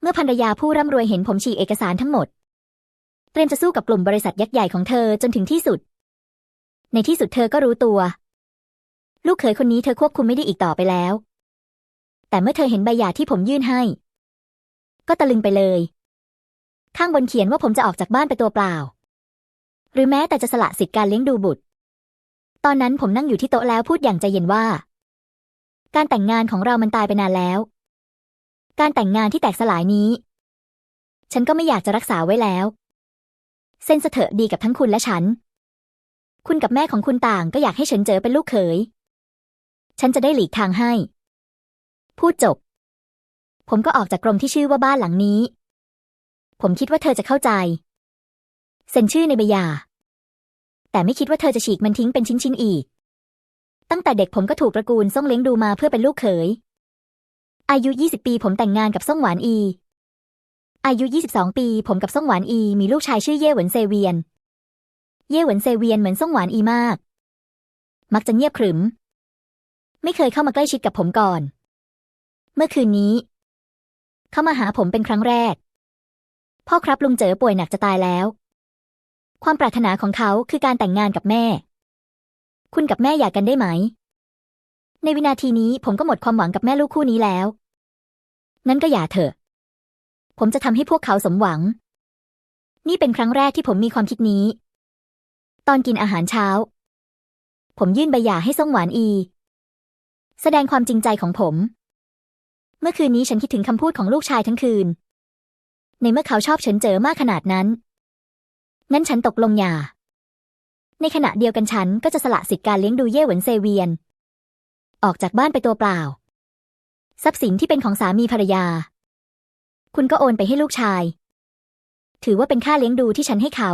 เมื่อภรรยาผู้ร่ำรวยเห็นผมฉีกเอกสารทั้งหมด เตรียมจะสู้กับกลุ่มบริษัทยักษ์ใหญ่ของเธอจนถึงที่สุด ในที่สุดเธอก็รู้ตัว ลูกเขยคนนี้เธอควบคุมไม่ได้อีกต่อไปแล้ว แต่เมื่อเธอเห็นใบหย่าที่ผมยื่นให้ ก็ตะลึงไปเลย ข้างบนเขียนว่าผมจะออกจากบ้านไปตัวเปล่า หรือแม้แต่จะสละสิทธิการเลี้ยงดูบุตร ตอนนั้นผมนั่งอยู่ที่โต๊ะแล้วพูดอย่างใจเย็นว่า การแต่งงานของเรามันตายไปนานแล้ว การแต่งงานที่แตกสลายนี้ ฉันก็ไม่อยากจะรักษาไว้แล้ว เส้นเสถอะดีกับทั้งคุณและฉัน คุณกับแม่ของคุณต่างก็อยากให้เฉินเจอเป็นลูกเขย ฉันจะได้หลีกทางให้ พูดจบ ผมก็ออกจากกรมที่ชื่อว่าบ้านหลังนี้ ผมคิดว่าเธอจะเข้าใจ เซ็นชื่อในใบหย่า แต่ไม่คิดว่าเธอจะฉีกมันทิ้งเป็นชิ้นๆอีก ตั้งแต่เด็กผมก็ถูกตระกูลซ่งเลี้ยงดูมาเพื่อเป็นลูกเขย อายุ 20 ปีผมแต่งงานกับซ่งหวานอี อายุ 22 ปี ผมกับซ่งหวานอี มีลูกชายชื่อเย่หวนเซเวียน เย่หวนเซเวียนเหมือนซ่งหวานอีมาก มักจะเงียบขรึม ไม่เคยเข้ามาใกล้ชิดกับผมก่อน เมื่อคืนนี้ เข้ามาหาผมเป็นครั้งแรก พ่อครับลุงเจ๋อป่วยหนักจะตายแล้ว ความปรารถนาของเขาคือการแต่งงานกับแม่ คุณกับแม่อยากกันได้ไหม ในวินาทีนี้ผมก็หมดความหวังกับแม่ลูกคู่นี้แล้ว งั้นก็อย่าเถอะ ผมจะทำให้พวกเขาสมหวัง นี่เป็นครั้งแรกที่ผมมีความคิดนี้ ตอนกินอาหารเช้า ผมยื่นใบหย่าให้ส่งหวานอี แสดงความจริงใจของผม เมื่อคืนนี้ฉันคิดถึงคำพูดของลูกชายทั้งคืน ในเมื่อเขาชอบเฉินเจ๋อมากขนาดนั้น งั้นฉันตกลงหย่าในขณะเดียวกันฉันก็จะสละสิทธิการเลี้ยงดูเย่เหวินเซเวียน ออกจากบ้านไปตัวเปล่า ทรัพย์สินที่เป็นของสามีภรรยา คุณก็โอนไปให้ลูกชาย ถือว่าเป็นค่าเลี้ยงดูที่ฉันให้เขา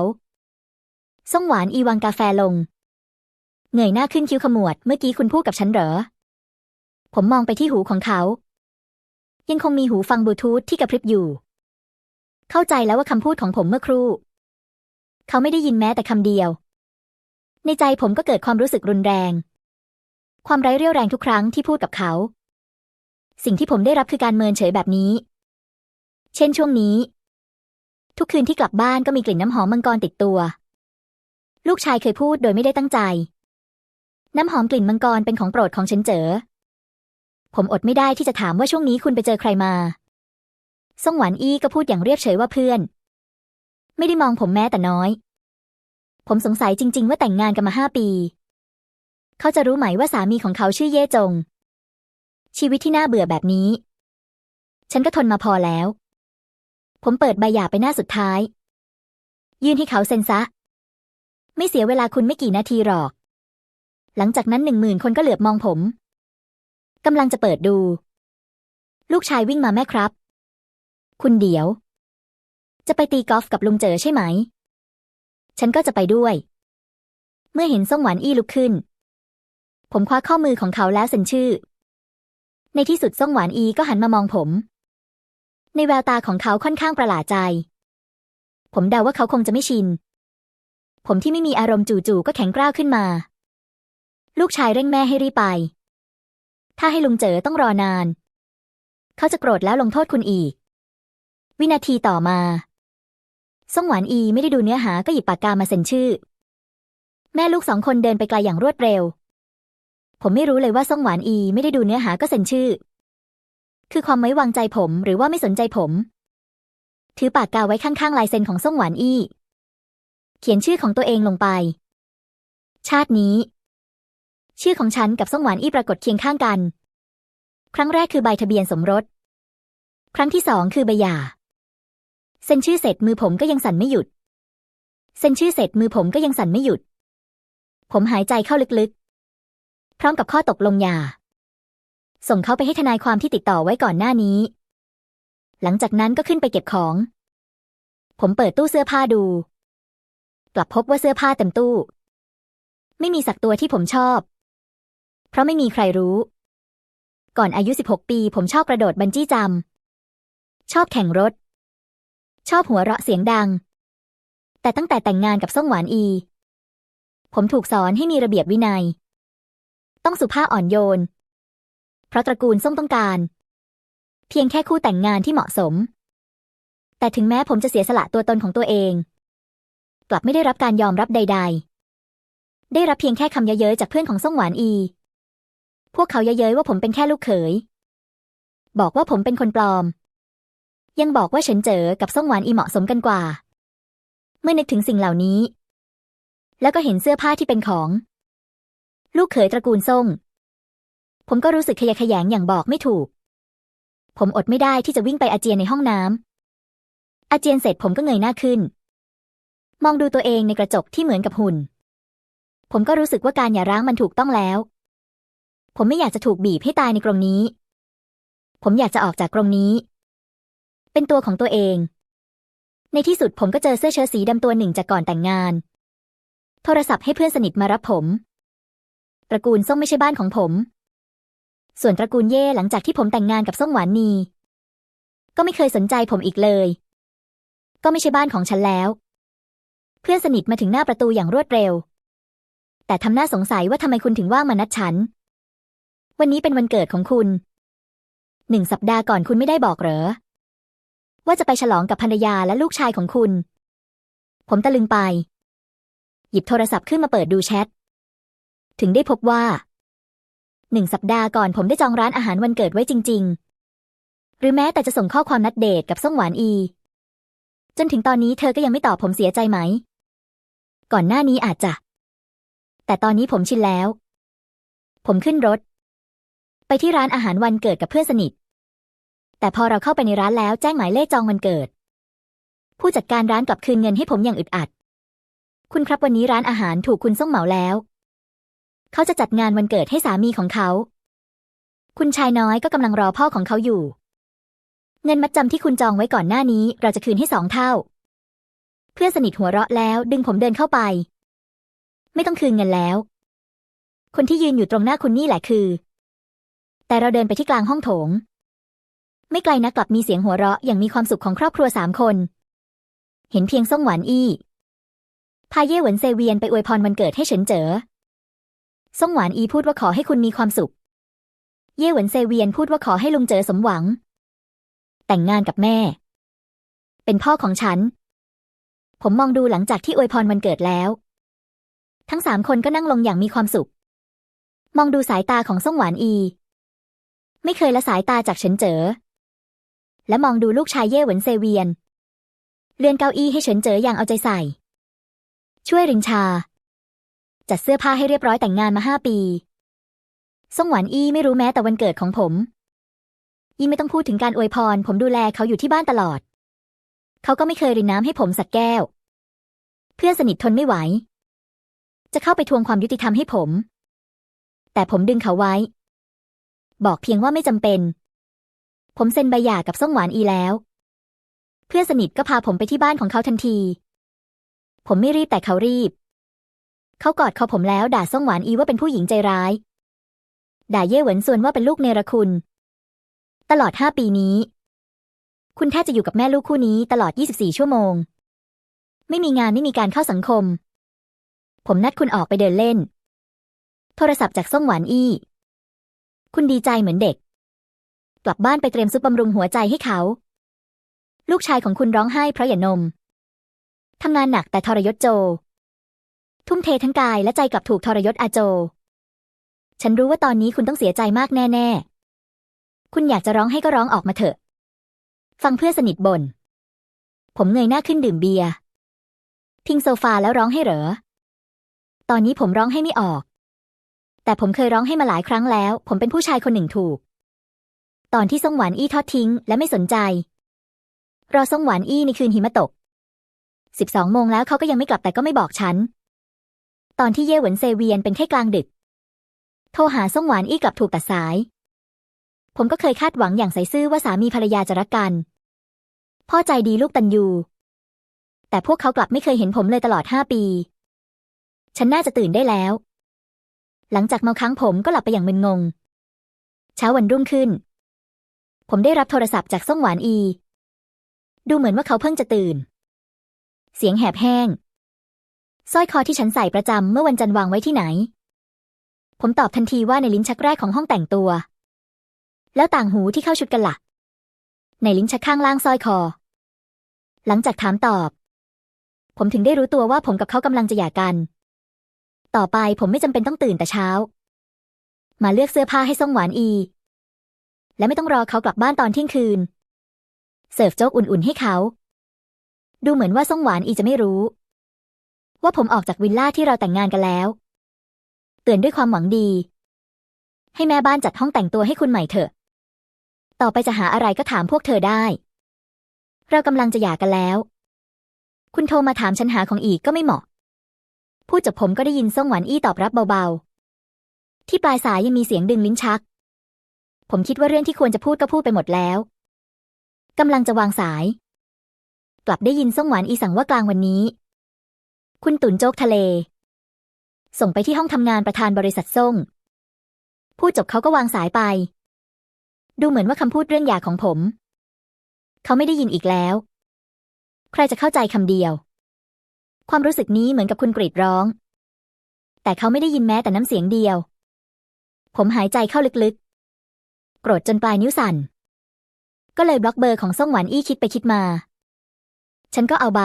ส่งหวานอีวางกาแฟลง เงยหน้าขึ้นคิ้วขมวด เมื่อกี้คุณพูดกับฉันเหรอ ผมมองไปที่หูของเขา ยังคงมีหูฟังบลูทูธที่กระพริบอยู่ เข้าใจแล้วว่าคำพูดของผมเมื่อครู่ เขาไม่ได้ยินแม้แต่คำเดียว ในใจผมก็เกิดความรู้สึกรุนแรง ความไร้เรี่ยวแรงทุกครั้งที่พูดกับเขา สิ่งที่ผมได้รับคือการเมินเฉยแบบนี้ เช่นช่วงนี้ ทุกคืนที่กลับบ้านก็มีกลิ่นน้ำหอมมังกรติดตัว ลูกชายเคยพูดโดยไม่ได้ตั้งใจ น้ำหอมกลิ่นมังกรเป็นของโปรดของฉันเจอ ผมอดไม่ได้ที่จะถามว่าช่วงนี้คุณไปเจอใครมาซ่งหวานอี้ก็พูดอย่างเรียบเฉยว่าเพื่อน ไม่ได้มองผมแม้แต่น้อย ผมสงสัยจริง ๆ ว่าแต่งงานกันมาห้าปี เขาจะรู้ไหมว่าสามีของเขาชื่อเย่จง ชีวิตที่น่าเบื่อแบบนี้ ฉันก็ทนมาพอแล้ว ผมเปิดใบหย่าไปหน้าสุดท้าย ยื่นให้เขาเซ็นซะ ไม่เสียเวลาคุณไม่กี่นาทีหรอก หลังจากนั้นหนึ่งหมื่นคนก็เหลือบมองผมกำลังจะเปิดดู ลูกชายวิ่งมาแม่ครับ คุณเดี๋ยว จะไปตีกอล์ฟกับลุงเจอใช่ไหม ฉันก็จะไปด้วย เมื่อเห็นส่งหวานอี้ลุกขึ้น ผมคว้าข้อมือของเขาแล้วเซ็นชื่อ ในที่สุดส่งหวานอีก็หันมามองผม ในแววตาของเขาค่อนข้างประหลาดใจ ผมเดาว่าเขาคงจะไม่ชิน ผมที่ไม่มีอารมณ์จู่ๆก็แข็งกร้าวขึ้นมา ลูกชายเร่งแม่ให้รีบไป ถ้าให้ลุงเจอต้องรอนาน เขาจะโกรธแล้วลงโทษคุณอีก วินาทีต่อมาส่งหวานอีไม่ได้ดูเนื้อหาก็หยิบปากกามาเซ็นชื่อ แม่ลูกสองคนเดินไปไกลอย่างรวดเร็ว ผมไม่รู้เลยว่าส่งหวานอีไม่ได้ดูเนื้อหาก็เซ็นชื่อ คือความไว้วางใจผมหรือว่าไม่สนใจผม ถือปากกาไว้ข้างๆลายเซ็นของส่งหวานอีเขียนชื่อของตัวเองลงไป ชาตินี้ ชื่อของฉันกับส่งหวานอีปรากฏเคียงข้างกัน ครั้งแรกคือใบทะเบียนสมรส ครั้งที่สองคือใบหย่าเซ็นชื่อเสร็จมือผมก็ยังสั่นไม่หยุด เซ็นชื่อเสร็จมือผมก็ยังสั่นไม่หยุด ผมหายใจเข้าลึกๆ พร้อมกับข้อตกลงหย่า ส่งเขาไปให้ทนายความที่ติดต่อไว้ก่อนหน้านี้ หลังจากนั้นก็ขึ้นไปเก็บของ ผมเปิดตู้เสื้อผ้าดู กลับพบว่าเสื้อผ้าเต็มตู้ ไม่มีสักตัวที่ผมชอบ เพราะไม่มีใครรู้ ก่อนอายุ 16 ปี ผมชอบกระโดดบันจี้จัมชอบแข่งรถ ชอบหัวเราะเสียงดัง แต่ตั้งแต่แต่งงานกับส้มหวานอีผมถูกสอนให้มีระเบียบวินัย ต้องสุภาพอ่อนโยน เพราะตระกูลส้มต้องการ เพียงแค่คู่แต่งงานที่เหมาะสม แต่ถึงแม้ผมจะเสียสละตัวตนของตัวเอง กลับไม่ได้รับการยอมรับใด ๆ ได้รับเพียงแค่คำเย้ยๆจากเพื่อนของซ่งหวานอี พวกเขาเย้ยๆว่าผมเป็นแค่ลูกเขย บอกว่าผมเป็นคนปลอม ยังบอกว่าเฉินเจ๋อกับซ่งหวานอีเหมาะสมกันกว่า เมื่อนึกถึงสิ่งเหล่านี้ แล้วก็เห็นเสื้อผ้าที่เป็นของ ลูกเขยตระกูลซ่ง ผมก็รู้สึกขยะแขยงอย่างบอกไม่ถูก ผมอดไม่ได้ที่จะวิ่งไปอาเจียนในห้องน้ำอาเจียนเสร็จผมก็เงยหน้าขึ้น มองดูตัวเองในกระจกที่เหมือนกับหุ่น ผมก็รู้สึกว่าการหย่าร้างมันถูกต้องแล้ว ผมไม่อยากจะถูกบีบให้ตายในกรงนี้ ผมอยากจะออกจากกรงนี้ เป็นตัวของตัวเอง ในที่สุดผมก็เจอเสื้อเชิ้ตสีดำตัวหนึ่งจากก่อนแต่งงาน โทรศัพท์ให้เพื่อนสนิทมารับผม ตระกูลส้มไม่ใช่บ้านของผม ส่วนตระกูลเย่หลังจากที่ผมแต่งงานกับส้มหวานนี ก็ไม่เคยสนใจผมอีกเลย ก็ไม่ใช่บ้านของฉันแล้ว เพื่อนสนิทมาถึงหน้าประตูอย่างรวดเร็ว แต่ทำหน้าสงสัยว่าทำไมคุณถึงว่างมานัดฉัน วันนี้เป็นวันเกิดของคุณ หนึ่งสัปดาห์ก่อนคุณไม่ได้บอกเหรอ ว่าจะไปฉลองกับภรรยาและลูกชายของคุณ ผมตะลึงไป หยิบโทรศัพท์ขึ้นมาเปิดดูแชท ถึงได้พบว่าหนึ่งสัปดาห์ก่อนผมได้จองร้านอาหารวันเกิดไว้จริง ๆ หรือแม้แต่จะส่งข้อความนัดเดทกับส้มหวานอี จนถึงตอนนี้เธอก็ยังไม่ตอบผมเสียใจไหม ก่อนหน้านี้อาจจะ แต่ตอนนี้ผมชินแล้ว ผมขึ้นรถ ไปที่ร้านอาหารวันเกิดกับเพื่อนสนิท แต่พอเราเข้าไปในร้านแล้วแจ้งหมายเลขจองวันเกิด ผู้จัดการร้านกลับคืนเงินให้ผมอย่างอึดอัด คุณครับวันนี้ร้านอาหารถูกคุณส่งเหมาแล้ว เขาจะจัดงานวันเกิดให้สามีของเขา คุณชายน้อยก็กำลังรอพ่อของเขาอยู่ เงินมัดจำที่คุณจองไว้ก่อนหน้านี้ เราจะคืนให้สองเท่า เพื่อนสนิทหัวเราะแล้วดึงผมเดินเข้าไป ไม่ต้องคืนเงินแล้ว คนที่ยืนอยู่ตรงหน้าคุณนี่แหละคือ แต่เราเดินไปที่กลางห้องโถง ไม่ไกลนักกลับมีเสียงหัวเราะอย่างมีความสุขของครอบครัวสามคน เห็นเพียงซ่งหวานอี้พาเย่หวนเซเวียนไปอวยพรวันเกิดให้เฉินเจ๋อ ซ่งหวานอีพูดว่าขอให้คุณมีความสุข เย่หวนเซเวียนพูดว่าขอให้ลุงเจ๋อสมหวัง แต่งงานกับแม่ เป็นพ่อของฉัน ผมมองดูหลังจากที่อวยพรวันเกิดแล้ว ทั้งสามคนก็นั่งลงอย่างมีความสุข มองดูสายตาของซ่งหวานอี ไม่เคยละสายตาจากเฉินเจ๋อและมองดูลูกชายเย่หวนเซเวียน เลื่อนเก้าอี้ให้เฉินเจ๋ออย่างเอาใจใส่ ช่วยริงชา จัดเสื้อผ้าให้เรียบร้อยแต่งงานมาห้าปีซ่งหวานอี้ไม่รู้แม้แต่วันเกิดของผม อี้ไม่ต้องพูดถึงการอวยพร ผมดูแลเขาอยู่ที่บ้านตลอด เขาก็ไม่เคยรินน้ำให้ผมสักแก้ว เพื่อนสนิททนไม่ไหว จะเข้าไปทวงความยุติธรรมให้ผม แต่ผมดึงเขาไว้ บอกเพียงว่าไม่จำเป็น ผมเซ็นใบหย่ากับซ่งหวานอีแล้ว เพื่อนสนิทก็พาผมไปที่บ้านของเขาทันที ผมไม่รีบแต่เขารีบ เขากอดคอผมแล้วด่าซ่งหวานอีว่าเป็นผู้หญิงใจร้าย ด่าเย่เหวินส่วนว่าเป็นลูกเนรคุณ ตลอดห้าปีนี้ คุณแทบจะอยู่กับแม่ลูกคู่นี้ตลอด 24 ชั่วโมง ไม่มีงานไม่มีการเข้าสังคม ผมนัดคุณออกไปเดินเล่น โทรศัพท์จากซ่งหวานอี้ คุณดีใจเหมือนเด็ก กลับบ้านไปเตรียมซุปบำรุงหัวใจให้เขา ลูกชายของคุณร้องไห้เพราะหย่านมทำงานหนักแต่ทรยศโจ ทุ่มเททั้งกายและใจกลับถูกทรยศอาโจ ฉันรู้ว่าตอนนี้คุณต้องเสียใจมากแน่ ๆ คุณอยากจะร้องให้ก็ร้องออกมาเถอะ ฟังเพื่อสนิทบน่นผมเงยหน้าขึ้นดื่มเบียร์ พิงโซฟาแล้วร้องให้เหรอ ตอนนี้ผมร้องให้ไม่ออก แต่ผมเคยร้องให้มาหลายครั้งแล้ว ผมเป็นผู้ชายคนหนึ่งถูก ตอนที่ซ่งหวานอี้ทอดทิ้ง และไม่สนใจ รอซ่งหวานอี้ในคืนหิมะตกสิบสองโมงแล้วเขาก็ยังไม่กลับแต่ก็ไม่บอกฉัน ตอนที่เย่หวนเซเวียนเป็นแค่กลางดึก โทรหาซ่งหวานอี้กลับถูกตัดสาย ผมก็เคยคาดหวังอย่างใสซื่อว่าสามีภรรยาจะรักกัน พ่อใจดีลูกตันยู แต่พวกเขากลับไม่เคยเห็นผมเลยตลอดห้าปี ฉันน่าจะตื่นได้แล้ว หลังจากเมาค้างผมก็หลับไปอย่างมึนงง เช้าวันรุ่งขึ้น ผมได้รับโทรศัพท์จากซ่งหวานอี ดูเหมือนว่าเขาเพิ่งจะตื่น เสียงแหบแห้ง สร้อยคอที่ฉันใส่ประจำเมื่อวันจันทร์วางไว้ที่ไหน ผมตอบทันทีว่าในลิ้นชักแรกของห้องแต่งตัว แล้วต่างหูที่เข้าชุดกันละ่ะ ในลิ้นชักข้างล่างสร้อยคอ หลังจากถามตอบ ผมถึงได้รู้ตัวว่าผมกับเขากำลังจะหย่ากัน ต่อไปผมไม่จำเป็นต้องตื่นแต่เช้า มาเลือกเสื้อผ้าให้ส่งหวานอี และไม่ต้องรอเขากลับบ้านตอนเที่ยงคืน เสิร์ฟโจ๊กอุ่นๆให้เขา ดูเหมือนว่าส่งหวานอีจะไม่รู้ ว่าผมออกจากวิลล่าที่เราแต่งงานกันแล้ว เตือนด้วยความหวังดี ให้แม่บ้านจัดห้องแต่งตัวให้คุณใหม่เถอะ ต่อไปจะหาอะไรก็ถามพวกเธอได้ เรากำลังจะหย่ากันแล้ว คุณโทรมาถามฉันหาของอีกก็ไม่เหมาะ พูดจบผมก็ได้ยินส่งหวานอี้ตอบรับเบาๆ ที่ปลายสายยังมีเสียงดึงลิ้นชัก ผมคิดว่าเรื่องที่ควรจะพูดก็พูดไปหมดแล้วกำลังจะวางสาย กลับได้ยินส่งหวานอีสั่งว่ากลางวันนี้ คุณตุนโจกทะเล ส่งไปที่ห้องทำงานประธานบริษัทส่ง พูดจบเขาก็วางสายไป ดูเหมือนว่าคำพูดเรื่องหย่าของผม เขาไม่ได้ยินอีกแล้ว ใครจะเข้าใจคำเดียว ความรู้สึกนี้เหมือนกับคุณกรีดร้อง แต่เขาไม่ได้ยินแม้แต่น้ำเสียงเดียว ผมหายใจเข้าลึกๆ โกรธจนปลายนิ้วสั่น ก็เลยบล็อกเบอร์ของส่งหวานอี้คิดไปคิดมา ฉันก็เอาใบ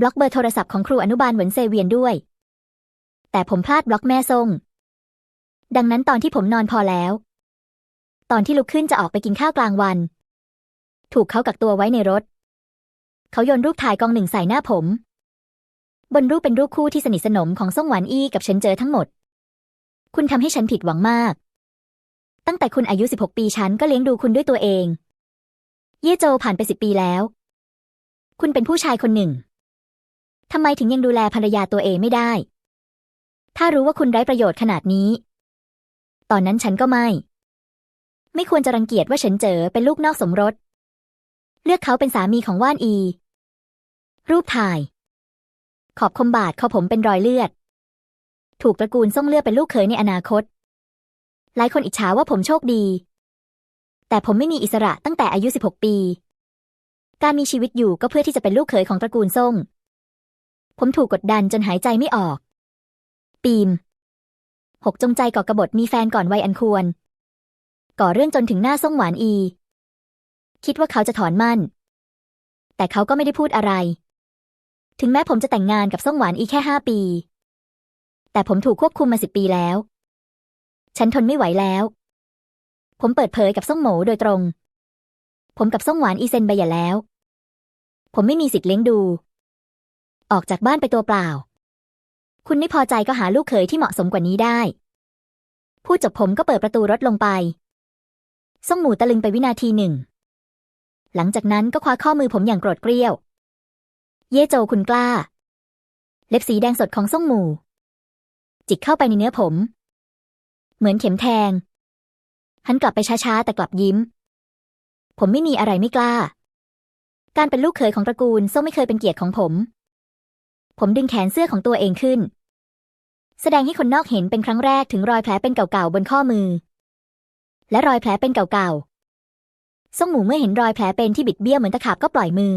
บล็อกเบอร์โทรศัพท์ของครูอนุบาลเหวินเซเวียนด้วย แต่ผมพลาดบล็อกแม่ส่ง ดังนั้นตอนที่ผมนอนพอแล้ว ตอนที่ลุกขึ้นจะออกไปกินข้าวกลางวัน ถูกเขากักตัวไว้ในรถ เขาโยนรูปถ่ายกองหนึ่งใส่หน้าผม บนรูปเป็นรูปคู่ที่สนิทสนมของส่งหวานอี้กับเฉินเจอทั้งหมด คุณทำให้ฉันผิดหวังมาก ตั้งแต่คุณอายุ 16 ปีฉันก็เลี้ยงดูคุณด้วยตัวเอง เย่โจผ่านไปสิบปีแล้ว คุณเป็นผู้ชายคนหนึ่ง ทำไมถึงยังดูแลภรรยาตัวเองไม่ได้ ถ้ารู้ว่าคุณไร้ประโยชน์ขนาดนี้ ตอนนั้นฉันก็ไม่ ไม่ควรจะรังเกียจว่าเฉินเจอเป็นลูกนอกสมรส เลือกเขาเป็นสามีของว่านอี รูปถ่าย ขอบคมบาดเขาผมเป็นรอยเลือด ถูกตระกูลส่งเลือดเป็นลูกเขยในอนาคต หลายคนอิจฉาว่าผมโชคดี แต่ผมไม่มีอิสระตั้งแต่อายุ 16 ปี การมีชีวิตอยู่ก็เพื่อที่จะเป็นลูกเขยของตระกูลส่ง ผมถูกกดดันจนหายใจไม่ออก ปีมหกจงใจก่อกบฏมีแฟนก่อนวัยอันควร ก่อเรื่องจนถึงหน้าส่งหวานอี คิดว่าเขาจะถอนมั่น แต่เขาก็ไม่ได้พูดอะไร ถึงแม้ผมจะแต่งงานกับส่งหวานอีแค่ห้าปี แต่ผมถูกควบคุมมาสิบปีแล้ว ฉันทนไม่ไหวแล้ว ผมเปิดเผยกับส่งหมูโดยตรง ผมกับส่งหวานอีเซนไปอย่าแล้ว ผมไม่มีสิทธิ์เลี้ยงดู ออกจากบ้านไปตัวเปล่า คุณไม่พอใจก็หาลูกเขยที่เหมาะสมกว่านี้ได้พูดจบผมก็เปิดประตูรถลงไปส่งหมูตะลึงไปวินาทีหนึ่ง หลังจากนั้นก็คว้าข้อมือผมอย่างโกรธเกรี้ยว เย่โจคุณกล้า เล็บสีแดงสดของส่งหมู จิกเข้าไปในเนื้อผม เหมือนเข็มแทง หันกลับไปช้าๆ แต่กลับยิ้ม ผมไม่มีอะไรไม่กล้า การเป็นลูกเขยของตระกูลส้มไม่เคยเป็นเกียรติของผม ผมดึงแขนเสื้อของตัวเองขึ้น แสดงให้คนนอกเห็นเป็นครั้งแรกถึงรอยแผลเป็นเก่าๆบนข้อมือ และรอยแผลเป็นเก่าๆส่งหมูเมื่อเห็นรอยแผลเป็นที่บิดเบี้ยวเหมือนตะขาบก็ปล่อยมือ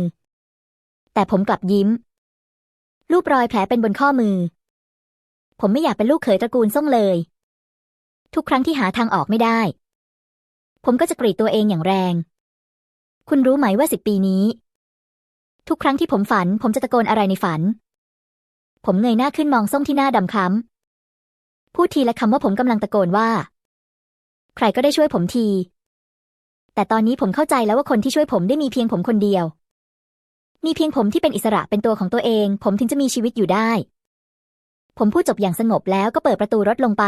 แต่ผมกลับยิ้ม รูปรอยแผลเป็นบนข้อมือ ผมไม่อยากเป็นลูกเขยตระกูลส่งเลย ทุกครั้งที่หาทางออกไม่ได้ ผมก็จะกรีดตัวเองอย่างแรง คุณรู้ไหมว่าสิบปีนี้ทุกครั้งที่ผมฝัน ผมจะตะโกนอะไรในฝัน ผมเงยหน้าขึ้นมองส้มที่หน้าดำคล้ำพูดทีละคำว่าผมกำลังตะโกนว่า ใครก็ได้ช่วยผมที แต่ตอนนี้ผมเข้าใจแล้วว่าคนที่ช่วยผมได้มีเพียงผมคนเดียว มีเพียงผมที่เป็นอิสระเป็นตัวของตัวเอง ผมถึงจะมีชีวิตอยู่ได้ ผมพูดจบอย่างสงบแล้วก็เปิดประตูรถลงไป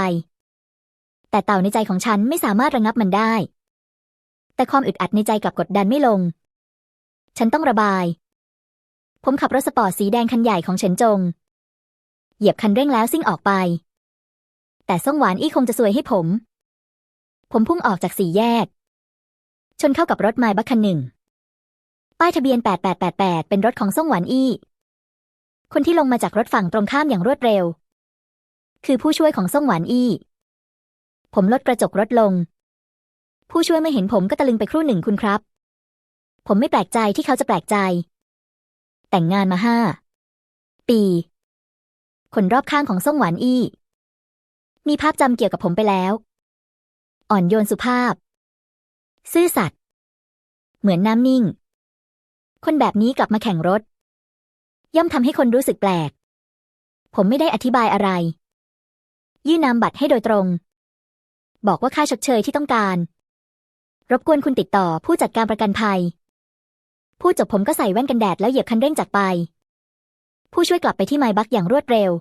แต่เต่าในใจของฉันไม่สามารถระงับมันได้ แต่ความอึดอัดในใจกลับกดดันไม่ลง ฉันต้องระบาย ผมขับรถสปอร์ตสีแดงคันใหญ่ของเฉินจง เหยียบคันเร่งแล้วซิ่งออกไป แต่ส่งหวานอี้คงจะซวยให้ผม ผมพุ่งออกจากสี่แยก ชนเข้ากับรถไมล์บัคคันหนึ่ง ป้ายทะเบียน 8888 เป็นรถของส่งหวานอี้ คนที่ลงมาจากรถฝั่งตรงข้ามอย่างรวดเร็ว คือผู้ช่วยของส่งหวานอี้ ผมลดกระจกรถลง ผู้ช่วยเมื่อเห็นผมก็ตะลึงไปครู่หนึ่งคุณครับ ผมไม่แปลกใจที่เขาจะแปลกใจ แต่งงานมาห้าปี คนรอบข้างของส่งหวานอี้ มีภาพจำเกี่ยวกับผมไปแล้ว อ่อนโยนสุภาพ ซื่อสัตย์เหมือนน้ำนิ่ง คนแบบนี้กลับมาแข่งรถ ย่อมทำให้คนรู้สึกแปลก ผมไม่ได้อธิบายอะไร ยื่นนามบัตรให้โดยตรง บอกว่าค่าชดเชยที่ต้องการ รบกวนคุณติดต่อผู้จัดการประกันภัยพูดจบผมก็ใส่แว่นกันแดดแล้วเหยียบคันเร่งจากไป ผู้ช่วยกลับไปที่ไมบักอย่างรวดเร็ว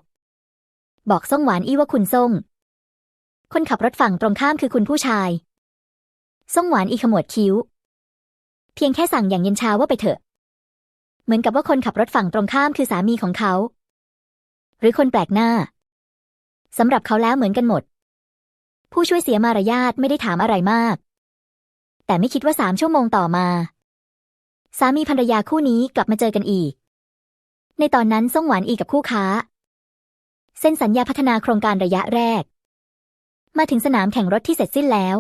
บอกส่งหวานอี้ว่าคุณส่ง คนขับรถฝั่งตรงข้ามคือคุณผู้ชายส่งหวานอีขมวดคิ้ว เพียงแค่สั่งอย่างเย็นชาว่าไปเถอะ เหมือนกับว่าคนขับรถฝั่งตรงข้ามคือสามีของเขา หรือคนแปลกหน้าสำหรับเขาแล้วเหมือนกันหมด ผู้ช่วยเสียมารยาทไม่ได้ถามอะไรมาก แต่ไม่คิดว่าสามชั่วโมงต่อมา สามีภรรยาคู่นี้กลับมาเจอกันอีก ในตอนนั้นส่งหวานอีกับคู่ค้าเซ็นสัญญาพัฒนาโครงการระยะแรก มาถึงสนามแข่งรถที่เสร็จสิ้นแล้ว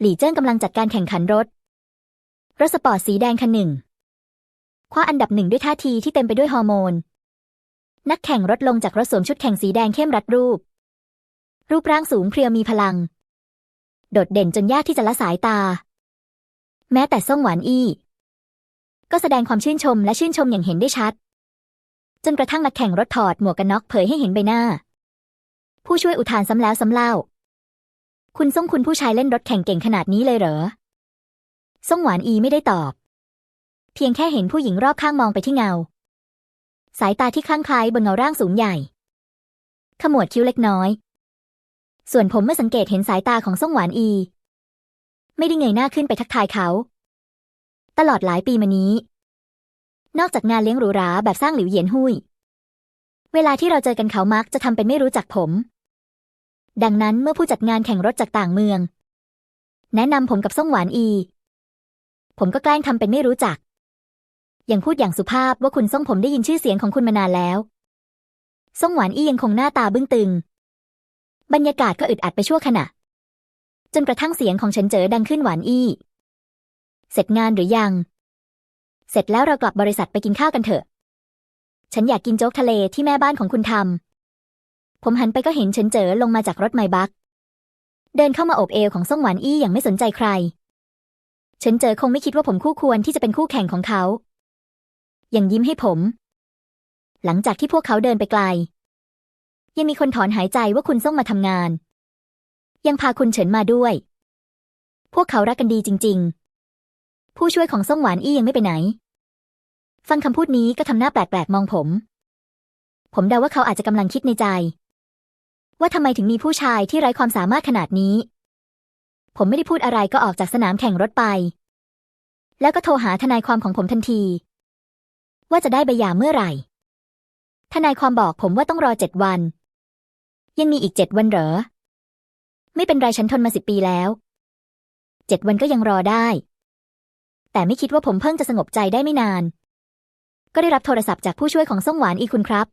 หลี่เจิ้งกำลังจัดการแข่งขันรถ รถสปอร์ตสีแดงคันหนึ่ง คว้าอันดับหนึ่งด้วยท่าทีที่เต็มไปด้วยฮอร์โมน นักแข่งรถลงจากรถสวมชุดแข่งสีแดงเข้มรัดรูป รูปร่างสูงเพรียวมีพลัง โดดเด่นจนยากที่จะละสายตา แม้แต่ส่งหวานอี้ก็แสดงความชื่นชมและชื่นชมอย่างเห็นได้ชัด จนกระทั่งนักแข่งรถถอดหมวกกันน็อกเผยให้เห็นใบหน้า ผู้ช่วยอุทานซ้ำแล้วซ้ำเล่า คุณส่งคุณผู้ชายเล่นรถแข่งเก่งขนาดนี้เลยเหรอส่งหวานอีไม่ได้ตอบ เพียงแค่เห็นผู้หญิงรอบข้างมองไปที่เงา สายตาที่คลั่งคล้บนเงาร่างสูงใหญ่ ขมวดคิ้วเล็กน้อย ส่วนผมเมื่อสังเกตเห็นสายตาของส่งหวานอี ไม่ได้เงยหน้าขึ้นไปทักทายเขา ตลอดหลายปีมานี้ นอกจากงานเลี้ยงหรูหราแบบสร้างหลิวเหยียนหุยเวลาที่เราเจอกันเขามักจะทำเป็นไม่รู้จักผม ดังนั้นเมื่อผู้จัดงานแข่งรถจากต่างเมือง แนะนำผมกับส่งหวานอี ผมก็แกล้งทำเป็นไม่รู้จักยังพูดอย่างสุภาพว่าคุณส่งผมได้ยินชื่อเสียงของคุณมานานแล้วส่งหวานอียังคงหน้าตาบึ้งตึง บรรยากาศก็อึดอัดไปชั่วขณะ จนกระทั่งเสียงของฉินเจอดังขึ้นหวานอี้ เสร็จงานหรือยัง เสร็จแล้วเรากลับบริษัทไปกินข้าวกันเถอะ ฉันอยากกินโจ๊กทะเลที่แม่บ้านของคุณทำ ผมหันไปก็เห็นเฉินเจ๋อลงมาจากรถไมบักเดินเข้ามาโอบเอวของส่งหวานอี้อย่างไม่สนใจใคร เฉินเจ๋อคงไม่คิดว่าผมคู่ควรที่จะเป็นคู่แข่งของเขายังยิ้มให้ผม หลังจากที่พวกเขาเดินไปไกล ยังมีคนถอนหายใจว่าคุณส่งมาทำงาน ยังพาคุณเฉินมาด้วย พวกเขารักกันดีจริง ๆ ผู้ช่วยของส่งหวานอี้ยังไม่ไปไหน ฟังคำพูดนี้ก็ทำหน้าแปลกๆมองผม ผมเดาว่าเขาอาจจะกำลังคิดในใจ ว่าทำไมถึงมีผู้ชายที่ไร้ความสามารถขนาดนี้ ผมไม่ได้พูดอะไรก็ออกจากสนามแข่งรถไป แล้วก็โทรหาทนายความของผมทันที ว่าจะได้ใบหย่าเมื่อไหร่ ทนายความบอกผมว่าต้องรอเจ็ดวัน ยังมีอีกเจ็ดวันเหรอ ไม่เป็นไรฉันทนมาสิบปีแล้ว เจ็ดวันก็ยังรอได้ แต่ไม่คิดว่าผมเพิ่งจะสงบใจได้ไม่นาน ก็ได้รับโทรศัพท์จากผู้ช่วยของส่งหวานอีคุณครับ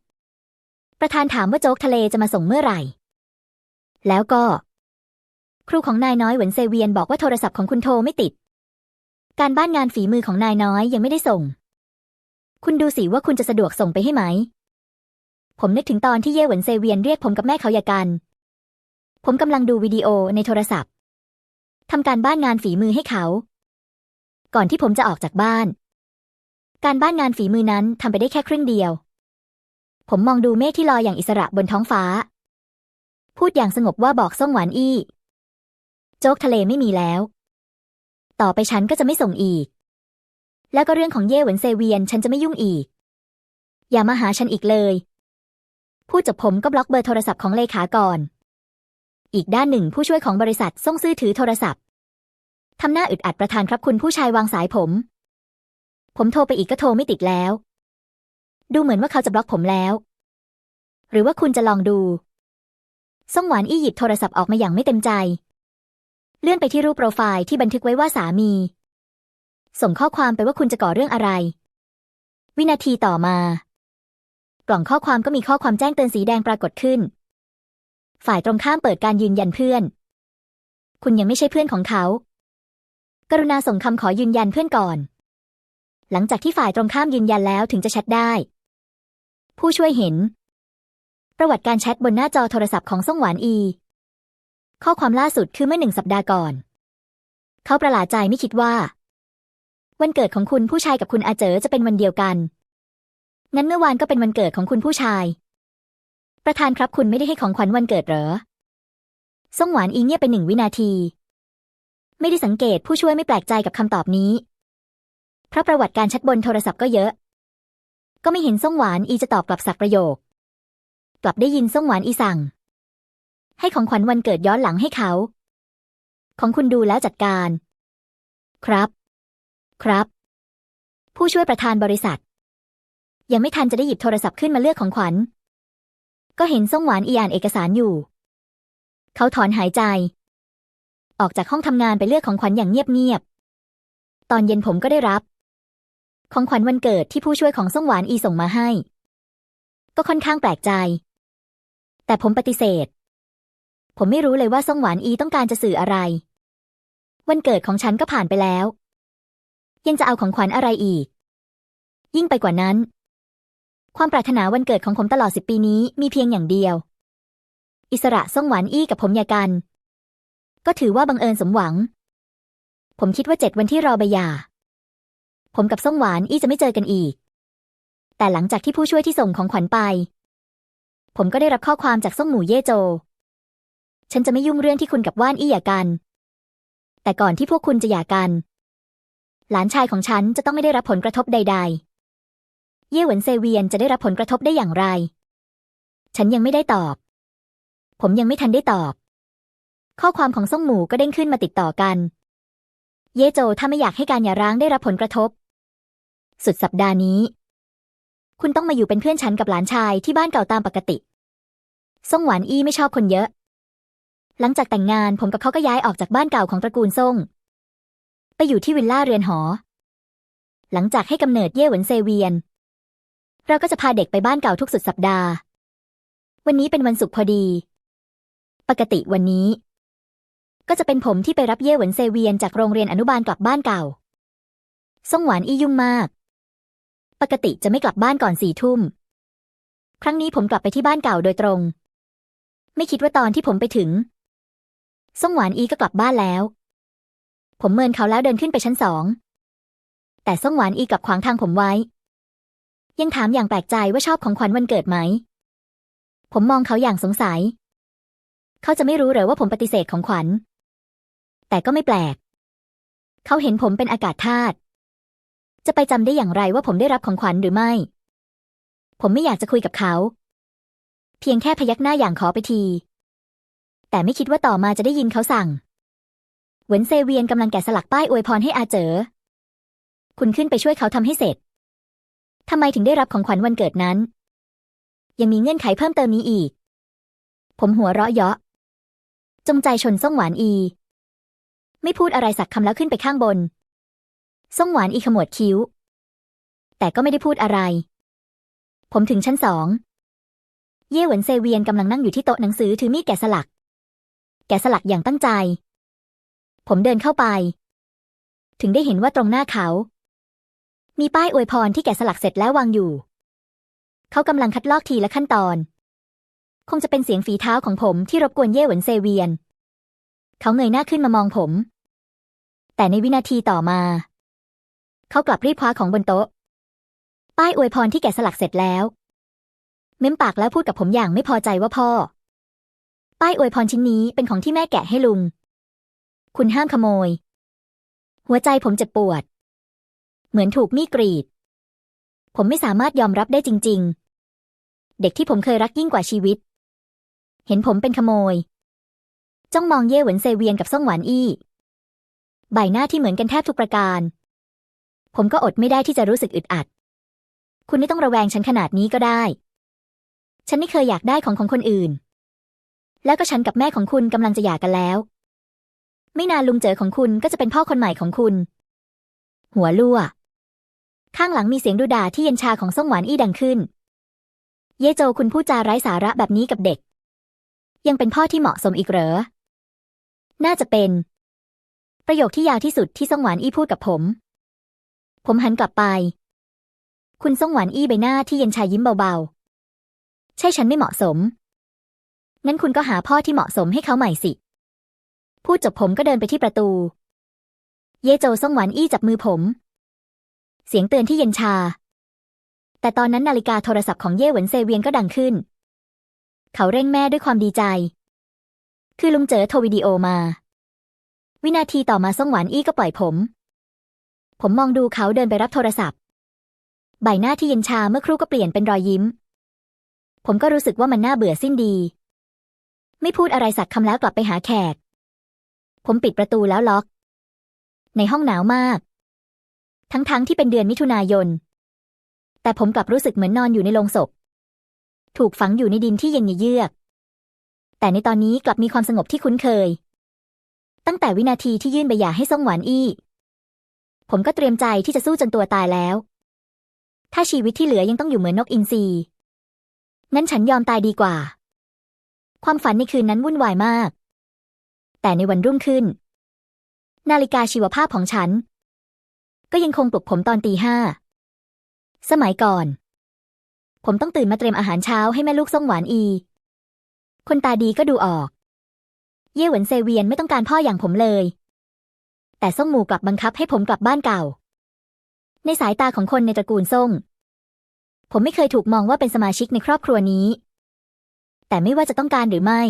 ประธานถามว่าโจ๊กทะเลจะมาส่งเมื่อไหร่ แล้วก็ ครูของนายน้อยเหวินเซเวียนบอกว่าโทรศัพท์ของคุณโทรไม่ติด การบ้านงานฝีมือของนายน้อยยังไม่ได้ส่ง คุณดูสิว่าคุณจะสะดวกส่งไปให้ไหม ผมนึกถึงตอนที่เย่เหวินเซเวียนเรียกผมกับแม่เขาหย่ากัน ผมกำลังดูวิดีโอในโทรศัพท์ทำการบ้านงานฝีมือให้เขา ก่อนที่ผมจะออกจากบ้าน การบ้านงานฝีมือนั้นทำไปได้แค่ครึ่งเดียว ผมมองดูเมฆที่ลอยอย่างอิสระบนท้องฟ้า พูดอย่างสงบว่าบอกส่งหวานอี้ โจ๊กทะเลไม่มีแล้ว ต่อไปฉันก็จะไม่ส่งอีก แล้วก็เรื่องของเย่เหวินเซเวียนฉันจะไม่ยุ่งอีก อย่ามาหาฉันอีกเลยพูดจบผมก็บล็อกเบอร์โทรศัพท์ของเลขาก่อน อีกด้านหนึ่งผู้ช่วยของบริษัทส่งซื้อถือโทรศัพท์ ทำหน้าอึดอัดประธานครับคุณผู้ชายวางสายผม ผมโทรไปอีกก็โทรไม่ติดแล้ว ดูเหมือนว่าเขาจะบล็อกผมแล้ว หรือว่าคุณจะลองดูส่งหวานอี้หยิบโทรศัพท์ออกมาอย่างไม่เต็มใจ เลื่อนไปที่รูปโปรไฟล์ที่บันทึกไว้ว่าสามี ส่งข้อความไปว่าคุณจะก่อเรื่องอะไร วินาทีต่อมา กล่องข้อความก็มีข้อความแจ้งเตือนสีแดงปรากฏขึ้น ฝ่ายตรงข้ามเปิดการยืนยันเพื่อน คุณยังไม่ใช่เพื่อนของเขา กรุณาส่งคำขอยืนยันเพื่อนก่อน หลังจากที่ฝ่ายตรงข้ามยืนยันแล้วถึงจะแชทได้ ผู้ช่วยเห็น ประวัติการแชทบนหน้าจอโทรศัพท์ของส่งหวานอี ข้อความล่าสุดคือเมื่อหนึ่งสัปดาห์ก่อน เขาประหลาดใจไม่คิดว่า วันเกิดของคุณผู้ชายกับคุณอาเจอจะเป็นวันเดียวกัน งั้นเมื่อวานก็เป็นวันเกิดของคุณผู้ชาย ประธานครับคุณไม่ได้ให้ของขวัญวันเกิดเหรอส่งหวานอีเงียบไปหนึ่งวินาที ไม่ได้สังเกตผู้ช่วยไม่แปลกใจกับคำตอบนี้ เพราะประวัติการชัดบนโทรศัพท์ก็เยอะ ก็ไม่เห็นส่งหวานอีจะตอบกลับสักประโยค กลับได้ยินส่งหวานอีสั่ง ให้ของขวัญวันเกิดย้อนหลังให้เขา ของคุณดูแล้วจัดการ ครับ ครับ ผู้ช่วยประธานบริษัท ยังไม่ทันจะได้หยิบโทรศัพท์ขึ้นมาเลือกของขวัญ ก็เห็นส่งหวานอีอ่านเอกสารอยู่ เขาถอนหายใจ ออกจากห้องทำงานไปเลือกของขวัญอย่างเงียบๆ ตอนเย็นผมก็ได้รับ ของขวัญวันเกิดที่ผู้ช่วยของส่งหวานอีส่งมาให้ ก็ค่อนข้างแปลกใจ แต่ผมปฏิเสธ ผมไม่รู้เลยว่าส่งหวานอีต้องการจะสื่ออะไร วันเกิดของฉันก็ผ่านไปแล้ว ยังจะเอาของขวัญอะไรอีก ยิ่งไปกว่านั้น ความปรารถนาวันเกิดของผมตลอดสิบปีนี้มีเพียงอย่างเดียว อิสระส่งหวานอี้กับผมหย่ากัน ก็ถือว่าบังเอิญสมหวัง ผมคิดว่าเจ็ดวันที่รอใบหย่า ผมกับส่งหวานอี้จะไม่เจอกันอีก แต่หลังจากที่ผู้ช่วยที่ส่งของขวัญไป ผมก็ได้รับข้อความจากส่งหมูเย่โจ ฉันจะไม่ยุ่งเรื่องที่คุณกับว่านอี้หย่ากัน แต่ก่อนที่พวกคุณจะหย่ากัน หลานชายของฉันจะต้องไม่ได้รับผลกระทบใด ๆ เย่เหวินเซเวียนจะได้รับผลกระทบได้อย่างไร ฉันยังไม่ได้ตอบ ผมยังไม่ทันได้ตอบ ข้อความของส่งหมูก็เด้งขึ้นมาติดต่อกัน เย่โจถ้าไม่อยากให้การหย่าร้างได้รับผลกระทบ สุดสัปดาห์นี้ คุณต้องมาอยู่เป็นเพื่อนฉันกับหลานชายที่บ้านเก่าตามปกติส่งหวานอี้ไม่ชอบคนเยอะ หลังจากแต่งงานผมกับเขาก็ย้ายออกจากบ้านเก่าของตระกูลส่ง ไปอยู่ที่วิลล่าเรือนหอ หลังจากให้กำเนิดเย่หวนเซเวียน เราก็จะพาเด็กไปบ้านเก่าทุกสุดสัปดาห์ วันนี้เป็นวันศุกร์พอดี ปกติวันนี้ ก็จะเป็นผมที่ไปรับเย่หวนเซเวียนจากโรงเรียนอนุบาลกลับบ้านเก่าส่งหวานอียุ่งมาก ปกติจะไม่กลับบ้านก่อนสี่ทุ่ม ครั้งนี้ผมกลับไปที่บ้านเก่าโดยตรง ไม่คิดว่าตอนที่ผมไปถึงส่งหวานอีก็กลับบ้านแล้ว ผมเมินเขาแล้วเดินขึ้นไปชั้นสอง แต่ส่งหวานอีกลับขวางทางผมไว้ ยังถามอย่างแปลกใจว่าชอบของขวัญวันเกิดไหม ผมมองเขาอย่างสงสัย เขาจะไม่รู้หรือว่าผมปฏิเสธของขวัญ แต่ก็ไม่แปลก เขาเห็นผมเป็นอากาศธาตุ จะไปจำได้อย่างไรว่าผมได้รับของขวัญหรือไม่ ผมไม่อยากจะคุยกับเขา เพียงแค่พยักหน้าอย่างขอไปที แต่ไม่คิดว่าต่อมาจะได้ยินเขาสั่ง เหวินเซเวียนกำลังแกะสลักป้ายอวยพรให้อาเจอคุณขึ้นไปช่วยเขาทำให้เสร็จ ทำไมถึงได้รับของขวัญวันเกิดนั้น ยังมีเงื่อนไขเพิ่มเติมนี้อีก ผมหัวเราะเยาะจงใจชนส่งหวานอี ไม่พูดอะไรสักคำแล้วขึ้นไปข้างบน ส่งหวานอีขมวดคิ้ว แต่ก็ไม่ได้พูดอะไร ผมถึงชั้นสอง เย่เหวินเซเวียนกำลังนั่งอยู่ที่โต๊ะหนังสือถือมีดแกะสลัก แกะสลักอย่างตั้งใจ ผมเดินเข้าไป ถึงได้เห็นว่าตรงหน้าเขา มีป้ายอวยพรที่แกะสลักเสร็จแล้ววางอยู่ เขากำลังคัดลอกทีละขั้นตอน คงจะเป็นเสียงฝีเท้าของผมที่รบกวนเย่เหวินเซเวียน เขาเงยหน้าขึ้นมามองผม แต่ในวินาทีต่อมา เขากลับรีบคว้าของบนโต๊ะ ป้ายอวยพรที่แกะสลักเสร็จแล้ว เม้มปากแล้วพูดกับผมอย่างไม่พอใจว่าพ่อ ป้ายอวยพรชิ้นนี้เป็นของที่แม่แกะให้ลุง คุณห้ามขโมย หัวใจผมเจ็บปวด เหมือนถูกมีดกรีด ผมไม่สามารถยอมรับได้จริง ๆ เด็กที่ผมเคยรักยิ่งกว่าชีวิต เห็นผมเป็นขโมยจ้องมองเย่เหวินเซเวียนกับซ่องหวานอี้ ใบหน้าที่เหมือนกันแทบทุกประการ ผมก็อดไม่ได้ที่จะรู้สึกอึดอัด คุณไม่ต้องระแวงฉันขนาดนี้ก็ได้ ฉันไม่เคยอยากได้ของของคนอื่น แล้วก็ฉันกับแม่ของคุณกำลังจะหย่ากันแล้ว ไม่นานลุงเจอของคุณก็จะเป็นพ่อคนใหม่ของคุณ หัวลั่ว ข้างหลังมีเสียงดูด่าที่เย็นชาของส่งหวานอี้ดังขึ้น เย่โจคุณพูดจาไร้สาระแบบนี้กับเด็ก ยังเป็นพ่อที่เหมาะสมอีกเหรอ น่าจะเป็น ประโยคที่ยาวที่สุดที่ส่งหวานอี้พูดกับผม ผมหันกลับไป คุณส่งหวานอี้ใบหน้าที่เย็นชายยิ้มเบาๆ ใช่ฉันไม่เหมาะสม งั้นคุณก็หาพ่อที่เหมาะสมให้เขาใหม่สิ พูดจบผมก็เดินไปที่ประตู เย่โจส่งหวานอี้จับมือผม เสียงเตือนที่เย็นชา แต่ตอนนั้นนาฬิกาโทรศัพท์ของเย่เหวินเซเวียนก็ดังขึ้น เขาเร่งแม่ด้วยความดีใจ คือลุงเจ๋อโทรวิดีโอมา วินาทีต่อมาซ่งหวานอี้ก็ปล่อยผม ผมมองดูเขาเดินไปรับโทรศัพท์ ใบหน้าที่เย็นชาเมื่อครู่ก็เปลี่ยนเป็นรอยยิ้ม ผมก็รู้สึกว่ามันน่าเบื่อสิ้นดี ไม่พูดอะไรสักคำแล้วกลับไปหาแขก ผมปิดประตูแล้วล็อก ในห้องหนาวมาก ทั้งๆทที่เป็นเดือนมิถุนายน แต่ผมกลับรู้สึกเหมือนนอนอยู่ในโลงศพ ถูกฝังอยู่ในดินที่เย็นเยือก แต่ในตอนนี้กลับมีความสงบที่คุ้นเคย ตั้งแต่วินาทีที่ยื่นใบหย่าให้ซ่งหวานอี้ ผมก็เตรียมใจที่จะสู้จนตัวตายแล้ว ถ้าชีวิตที่เหลือยังต้องอยู่เหมือนนกอินทรีงั้นฉันยอมตายดีกว่า ความฝันในคืนนั้นวุ่นวายมาก แต่ในวันรุ่งขึ้น นาฬิกาชีวภาพของฉัน ก็ยังคงปลุกผมตอนตีห้า สมัยก่อน ผมต้องตื่นมาเตรียมอาหารเช้าให้แม่ลูกส่งหวานอี คนตาดีก็ดูออก เย่เหวินเซเวียนไม่ต้องการพ่ออย่างผมเลย แต่ส่งหมู่กลับบังคับให้ผมกลับบ้านเก่า ในสายตาของคนในตระกูลส่ง ผมไม่เคยถูกมองว่าเป็นสมาชิกในครอบครัวนี้ แต่ไม่ว่าจะต้องการหรือไม่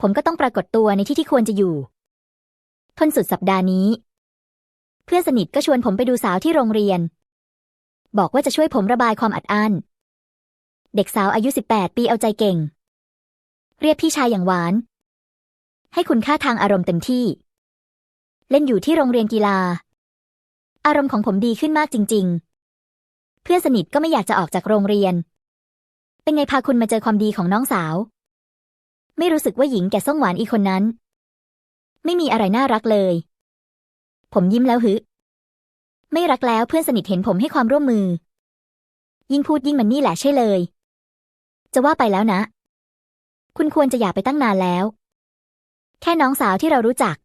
ผมก็ต้องปรากฏตัวในที่ที่ควรจะอยู่ทนสุดสัปดาห์นี้ เพื่อนสนิทก็ชวนผมไปดูสาวที่โรงเรียน บอกว่าจะช่วยผมระบายความอัดอั้นเด็กสาวอายุ 18 ปีเอาใจเก่ง เรียกพี่ชายอย่างหวาน ให้คุณค่าทางอารมณ์เต็มที่ เล่นอยู่ที่โรงเรียนกีฬา อารมณ์ของผมดีขึ้นมากจริง ๆ เพื่อนสนิทก็ไม่อยากจะออกจากโรงเรียน เป็นไงพาคุณมาเจอความดีของน้องสาว ไม่รู้สึกว่าหญิงแก่ส้มหวานอีกคนนั้น ไม่มีอะไรน่ารักเลย ผมยิ้มแล้วฮึไม่รักแล้วเพื่อนสนิทเห็นผมให้ความร่วมมือ ยิ่งพูดยิ่งมันนี่แหละใช่เลย จะว่าไปแล้วนะ คุณควรจะอย่าไปตั้งนานแล้ว แค่น้องสาวที่เรารู้จัก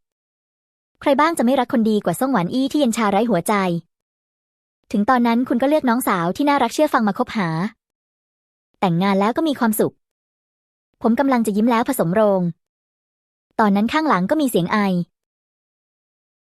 ใครบ้างจะไม่รักคนดีกว่าส่งหวานอี้ที่เย็นชาไร้หัวใจ ถึงตอนนั้นคุณก็เลือกน้องสาวที่น่ารักเชื่อฟังมาคบหา แต่งงานแล้วก็มีความสุข ผมกำลังจะยิ้มแล้วผสมโรง ตอนนั้นข้างหลังก็มีเสียงไอ